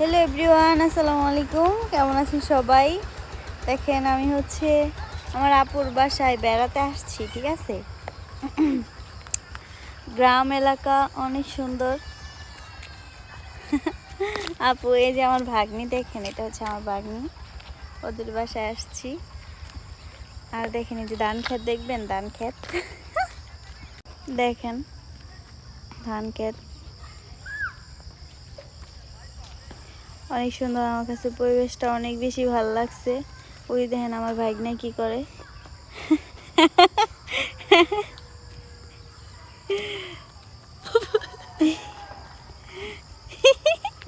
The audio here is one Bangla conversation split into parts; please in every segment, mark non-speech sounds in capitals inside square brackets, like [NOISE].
হ্যালো এভরিওয়ান আসসালামু আলাইকুম। কেমন আছেন সবাই? দেখেন, আমি হচ্ছে আমার আপুর বাসায় বেড়াতে আসছি, ঠিক আছে? গ্রাম এলাকা অনেক সুন্দর। আপু, এই যে আমার ভাগ্নি, দেখেন, এটা হচ্ছে আমার ভাগ্নি। ওদের বাসায় আসছি। আর দেখেন, এই যে ধান ক্ষেত, দেখবেন ধান ক্ষেত? দেখেন, ধান ক্ষেত। অনেক সুন্দর আমার কাছে পরিবেশটা অনেক বেশি ভালো লাগছে। ওই দেখেন আমার ভাগ্নে কি করে।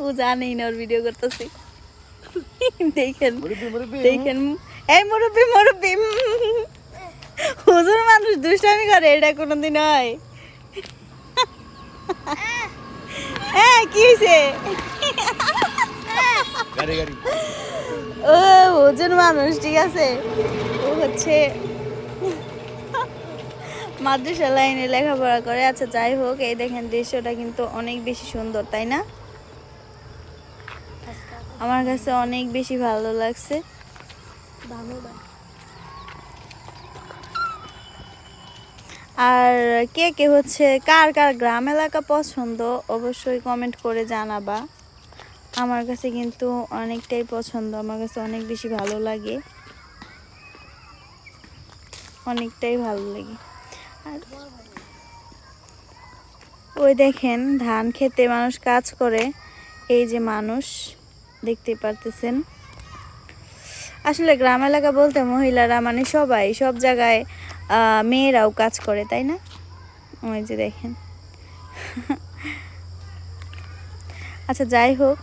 ও জানেই না ওর ভিডিও করতেছি। দেখেন দেখেন। এই মুরব্বী মুরব্বী হুজুর মানুষ দুষ্টামি করে এটা কোনোদিন হয়। হ্যাঁ কি হয়েছে ও, ওজন মানুষ, ঠিক আছে? ও হচ্ছে [LAUGHS] মাদ্রাসা লাইনে লেখাপড়া করে। আচ্ছা যাই হোক, এই দেখেন দৃশ্যটা কিন্তু অনেক বেশি সুন্দর, তাই না? আমার কাছে অনেক বেশি ভালো লাগছে। আর কে কে হচ্ছে, কার কার গ্রাম এলাকা পছন্দ, অবশ্যই কমেন্ট করে জানাবা। আমার কাছে কিন্তু অনেকটাই পছন্দ। আমার কাছে অনেক বেশি ভালো লাগে। অনেকটাই ভালো লাগে। আর ওই দেখেন, ধান খেতে মানুষ কাজ করে। এই যে মানুষ, দেখতে পারতেছেন। আসলে গ্রাম এলাকা বলতে মহিলারা মানে সবাই, সব জায়গায় মেয়েরাও কাজ করে, তাই না? ওই যে দেখেন। [LAUGHS] আচ্ছা যাই হোক।